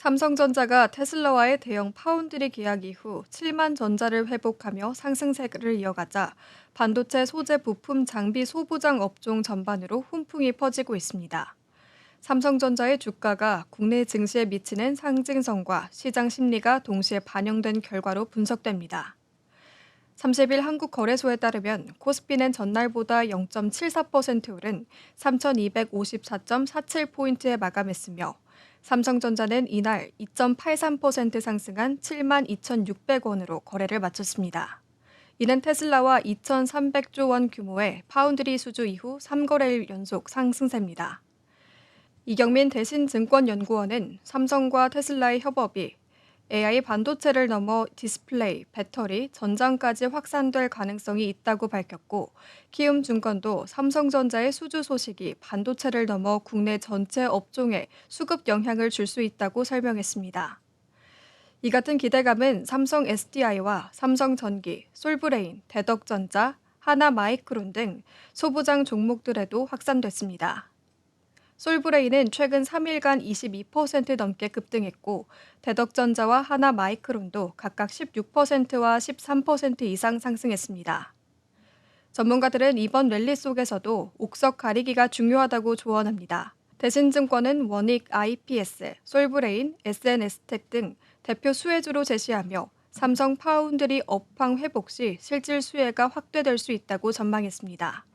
삼성전자가 테슬라와의 대형 파운드리 계약 이후 7만 전자를 회복하며 상승세를 이어가자 반도체 소재 부품 장비 소부장 업종 전반으로 훈풍이 퍼지고 있습니다. 삼성전자의 주가가 국내 증시에 미치는 상징성과 시장 심리가 동시에 반영된 결과로 분석됩니다. 30일 한국거래소에 따르면 코스피는 전날보다 0.74% 오른 3,254.47포인트에 마감했으며 삼성전자는 이날 2.83% 상승한 7만 2,600원으로 거래를 마쳤습니다. 이는 테슬라와 2,300조 원 규모의 파운드리 수주 이후 3거래일 연속 상승세입니다. 이경민 대신증권연구원은 삼성과 테슬라의 협업이 AI 반도체를 넘어 디스플레이, 배터리, 전장까지 확산될 가능성이 있다고 밝혔고 키움증권도 삼성전자의 수주 소식이 반도체를 넘어 국내 전체 업종에 수급 영향을 줄 수 있다고 설명했습니다. 이 같은 기대감은 삼성 SDI와 삼성전기, 솔브레인, 대덕전자, 하나마이크론 등 소부장 종목들에도 확산됐습니다. 솔브레인은 최근 3일간 22% 넘게 급등했고 대덕전자와 하나 마이크론도 각각 16%와 13% 이상 상승했습니다. 전문가들은 이번 랠리 속에서도 옥석 가리기가 중요하다고 조언합니다. 대신증권은 원익 IPS, 솔브레인, SNS텍 등 대표 수혜주로 제시하며 삼성 파운드리 업황 회복 시 실질 수혜가 확대될 수 있다고 전망했습니다.